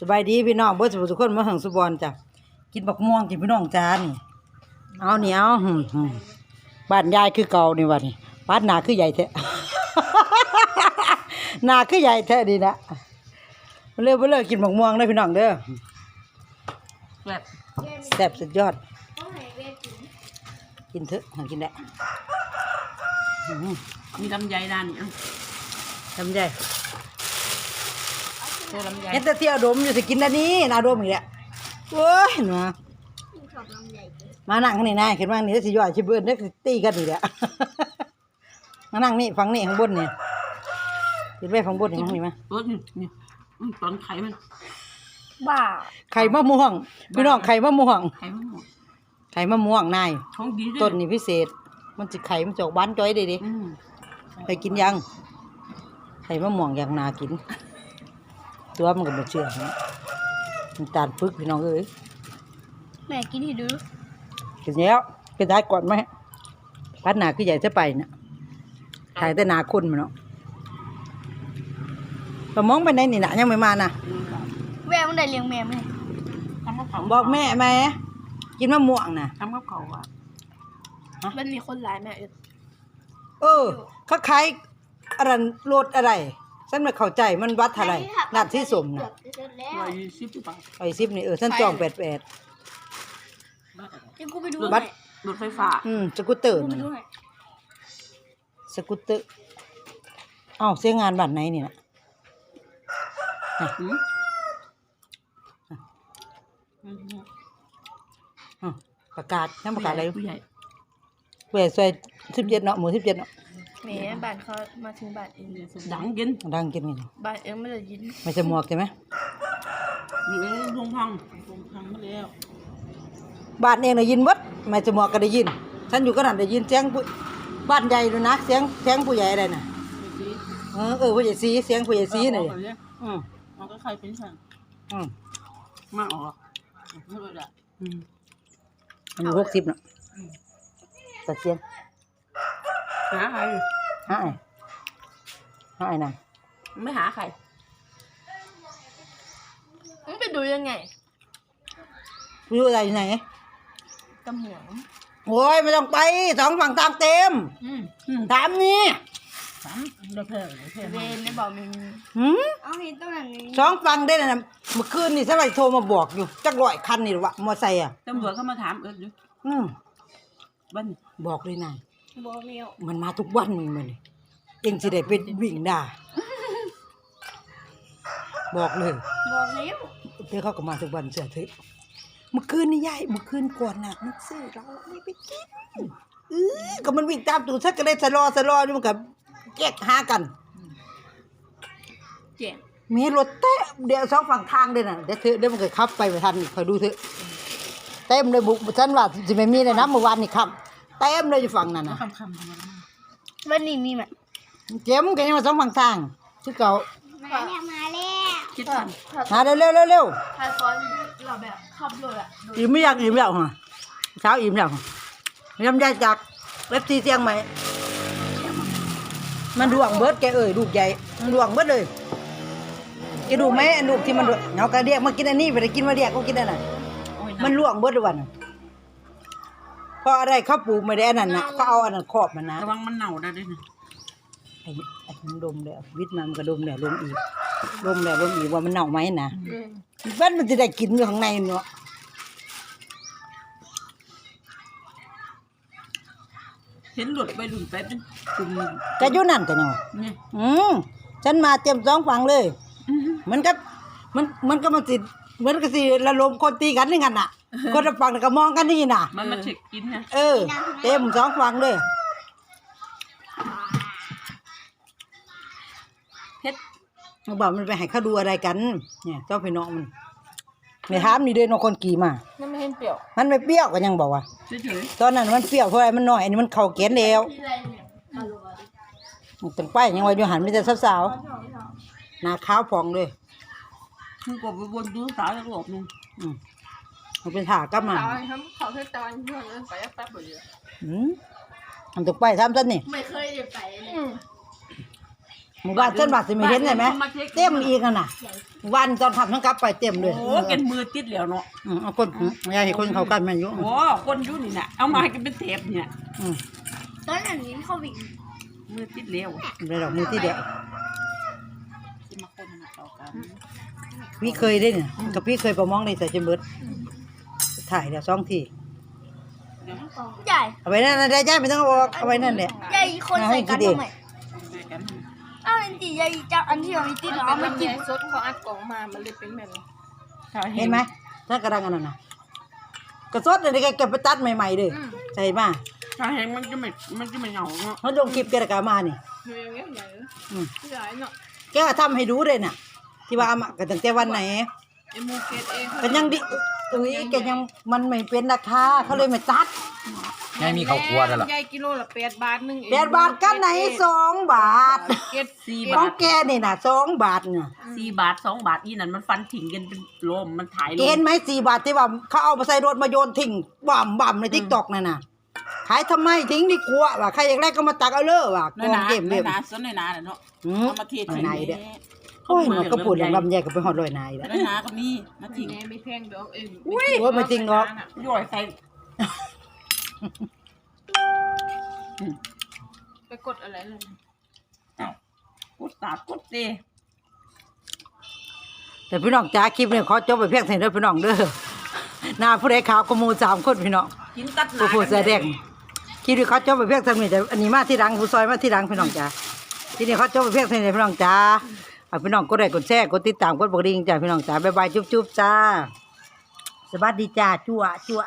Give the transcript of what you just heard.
สบายดีพี่น้องเบิดสุขทุกคนมาหังสุบอนจ้ะกินบักม่วงกินพี่น้องจ้านี่ เอาเหนียวหึ่มหึ่มบ้านยายคือเก่านี่วะนี่บ้านนาคือใหญ่แท้นาคือใหญ่แท้ดีนะมาเร็วมาเร็วกินบักม่วงเลยพี่น้องเด้อแบบแซ่บสุดยอด กินเถอะหากินได้อื้อหือมีลำไยด้านนี้อะทำใจ เจอลำไยเห็นแต่เที่ยวดมอยู่สิกินอันนี้นาดมอีกแล้วโอ้ยหนูมานั่งข้างนี้นายเห็นว่านี่สิย่อยชิเบิ้นเด้อสิตีกันนี่แหละมานั่งนี่ฟังนี่ข้างบนนี่ขึ้นไปฟังบนนี่ข้างนี้มารถนี่นี่อืมตอนไข่มันบ้าไข่มะม่วงพี่น้องไข่มะม่วงไข่มันหมดไข่มะม่วงนายของดีด้วยต้นนี่พิเศษ มันจะไข่มันจะออกบ้านจ้อยเด้ดิอืมไปกินยังไข่มะม่วงอย่างนากิน ตัวมันก็บ่เชื่อนะมันตาลปึกพี่น้องเอ้ยแม่กินให้ดูกินแล้วไปได้ก่อนไหมพัดหนาคือใหญ่จะไปนะถ่ายแต่หนาคนมันเนาะก็มองไปไหนนี่นะยังไม่มานะแม่มันได้เลี้ยงแม่ไหมทำกับเขาบอกแม่แม่กินมะม่วงนะทำกับเขาอะมันมีคนหลายแม่เอ็ดเออเขาขายอะไรรถอะไร ฉันไม่เข้าใจมันวัดอะไรนัดที่สมนะร้อยยี่สิบบาทไอซิบนี่เออฉันจองแปดแปดบาทอะไรเดี๋ยวกูไปดูบัตรรถไฟฟ้าอืมสกูตเตอร์กูไปน่ะดูให้สกูตเตอร์เอ้าเสียงานบ้านไหนนี่นะอืมอ้าวประกาศยังประกาศอะไรผู้ใหญ่เว้ยซอยสิบเจ็ดเนาะหมู่สิบเจ็ดเนาะ แม่บ้านเขามาถึงบ้านเองดังกินดังกินนี่บ้านเองไม่ได้ยินไม่ใช่หมวกใช่ไหมอยู่ในโรงพังโรงพังมาแล้วบ้านเองได้ยินหมดไม่ใช่หมวกก็ได้ยิน ฉันอยู่ก็นั่นได้ยินเสียงผู้บ้านใหญ่ด้วยนะเสียงเสียงผู้ใหญ่อะไรน่ะดีเออเออผู้ใหญ่สีเสียงผู้ใหญ่สีน่ะเอดิอเอาเลยอืมมันก็ใครเป็นฉันอืมมาออกไม่เลยอะอืมอายุหกสิบเนาะตัดเสียง หาใครหาไอ้หาไอ้น่ะไม่หาใครมึงไปดูยังไงอยู่อะไรอยู่ไหนกำเหนียงโอ้ยไม่ต้องไปสองฝั่งทางเต็มอืมอืมถามนี่สามเราแพ้เราแพ้เวนได้บอกมึงหืมเอาเห็นตรงนั้นนี้สองฝั่งได้น่ะเมื่อคืนนี่สมัยโทรมาบอกอยู่จักร้อยคันนี่หรอวะมอไซค์อะตำรวจเข้ามาถามเอิร์ดอยู่อืมบ้านบอกเลยนาย บอกเมียวมันมาทุกวันมึงมันนี่เองสิได้เป็นวิ่งด่าบอกเลยบอกแล้วเดี๋ยวเขาก็มาทุกวันเสียเถอะเมื่อคืนนี่ยายเมื่อคืนก่อนน่ะมันซื้อเราไม่ไปกินเออก็มันวิ่งตามตูดฉันก็เลยสะลอสะลอนี่มันก็แยกหากันเจ๋งมีรถเตะเดี๋ยวสองฝั่งทางเด้น่ะเดี๋ยวเถอะเดี๋ยวมันก็ขับไปไม่ทันอีกคอยดูเถอะเต็มเลยบุกฉันว่าสิไม่มีเลยนะเมื่อวานนี่ครับ เต็มเลยอยู่ฝั่งนั้นแล้วนะคำคำทำไมวันนี้มีไหมเจ็มกันยังมาสองฝั่งทางชื่อเก่ามาแล้วมาแล้วคิดทันหาเร็วเร็วเร็วเร็วถ้าตอนเราแบบขับรถอะอิ่มไม่อยากอิ่มแล้วฮะเช้าอิ่มแล้วยำใหญ่จากเล็บซีเสียงใหม่มันดวงเบิดแกเอ่ยลูกใหญ่มันดวงเบิดเลยแกดูไหมอันลูกที่มันดวงเอากระเดียกมากินอันนี้ไปได้กินมาเดียกก็กินอันนั้นโอ้ยมันล่วงเบิดวัน เพราะอะไรเขาปลูกไม่ได้อันนั้นนะเขาเอาอันนั้นครอบมันนะระวังมันเน่าได้ด้วยนะไอ้ไอ้มันดมแล้ววิทย์มามันก็ดมแล้วลมอีกดมแล้วลมอีกว่ามันเน่าไหมนะมันมันจะได้กินอยู่ข้างในเนาะเห็นหลุดไปหลุดไปเป็นกลุ่มก็อยู่นั่นกันยังวะเนี่ยอืมฉันมาเตรียมสองฝั่งเลยอืมเหมันก็มันมันก็มันสิ เหมือนกับสิระลมคนตีกันนี่กันน่ะ คนละฝั่งก็มองกันนี่น่ะ มันมาเช็คกินนะเออ เต็มสองฝั่งเลยเพชรมันบอกมันไปให้เขาดูอะไรกัน เนี่ยเจ้าพี่น้องมันไม่ถามนี่เด้น้องคนกี่มานั่นไม่เห็นเปรี้ยว มันไม่เปรี้ยวก็ยังบอกว่า เฉยตอนนั้นมันเปรี้ยวเพราะอะไรมันน้อยอันนี้มันเข่าเกณฑ์แล้วที่ไรเนี่ยมาลวมันตึงไปยังว่าอยู่หันมีแต่สาวๆหน้าขาวผ่องเลยๆ คือกบไปวนดูสาวแล้วก็หลบนึงอืมมันเป็นถากลับมาสาวทำเขาแค่ตอนเพื่อนไปแป๊บเดียวอืมมันตึงไปทำซะนี่ไม่เคยได้ไปเลยหมู่บ้านเส้นบาทสิไม่เห็นเลยไหมเต็มอีกอะน่ะวันตอนทำทั้งกลับไปเต็มเลยโอ้เกินมือติดแล้วเนาะอืมเอาคนยายเห็นคนเขากันแม่นอยู่โอ้คนอยู่นี่น่ะเอามาให้กันเป็นเทปเนี่ยอืมตอนนั้นนี้เขาวิ่งมือติดแล้วได้ดอกมือที่เดียว สิมาคนมาต่อกัน พี่เคยได้เนี่ยกับพี่เคยประมองในใส่จนเบิดถ่ายเดี๋ยวสองทีใหญ่เอาไว้นั่นนะได้ย่าไม่ต้องเอาออกเอาไว้นั่นแหละใหญ่คนใส่กันให้คิดเองทำไมด้วยกันอ้าวจริงๆใหญ่จับอันที่เรามีติดเราเอามากินสดเขาอัดกล่องมา มันเลยเป็นแบบนี้ถ้าเห็นไหมถ้ากระดังอันนั้นน่ะกระสดเลยแกเก็บไปตัดใหม่ๆเลยใส่มาถ้าเห็นมันจะไม่มันจะไม่เหงาเนาะเขาลงคลิปแกระกามานี่คืออย่างเงี้ยใหญ่อืมใหญ่เนาะแกก็ทำให้ดูเลยน่ะ ที่ว่าเอามากันตั้งแต่วันไหนไอ้มูเกตเองกันยังดิอุ้ยแกยังมันไม่เป็นราคาเขาเลยไม่ตัดยังมีข้าวคั่วด้วยเหรอใหญ่กิโลละแปดบาทหนึงเองแปดบาทกันไหนสองบาทเกตสี่ขบาองทแกนี่น่ะสองบาทเนี่ยสี่บาทสองบาทอีนั่นมันฟันถิ่งกันเป็นลมมันถ่ายลเห็นมไหมสี่บาทที่ว่าเขาเอามาใส่รถมาโยนทิ้งบ่ำบ่ำในทิกตอกนั่นน่ะขายทำไมทิ้งดีกว่าว่ะใครอยากได้ก็มาตักเอาเลยว่ะกน้อยองนาเก็บน้เรีอยยบนาสนน้อยนาน่ะเนาะหืมเอามาเททิ้งไหนเด้อแโอ้ยมันก็พูดอย่างลำใหญ่ก็ไปหอดลอยนายแล้วน้อยนาก็มีมาทิ้งแม่ไม่แพงดอกเองโอ้ยไม่จริงหรอกย่อยใส่ไปกดอะไรเลยอ้าวกดตาดกดเตะแต่พี่น้องจ้าคลิปเนี่ยขอจบไปเพียงเท่านี้เด้อพี่น้องเด้อหน้าผู้ใดขาวก็หมูสามคนพี่น้องกินตัดหผู้นาผู้แสดงคลิปนี้เขาจบไปเพียงเท่านี้แต่อันนี้มาที่หลังผู้ซอยมาที่หลังพี่น้องจ้าทีนี้เขาจบไปเพียงเท่านี้พี่น้องจ้า เอาพี่น้องกดไลค์กดแชร์กดติดตามกดบอกดิ่งจ้าพี่น้องจ้าบ๊ายบายจุ๊บๆจ้าสวัสดีจ้าจั่วจั่ว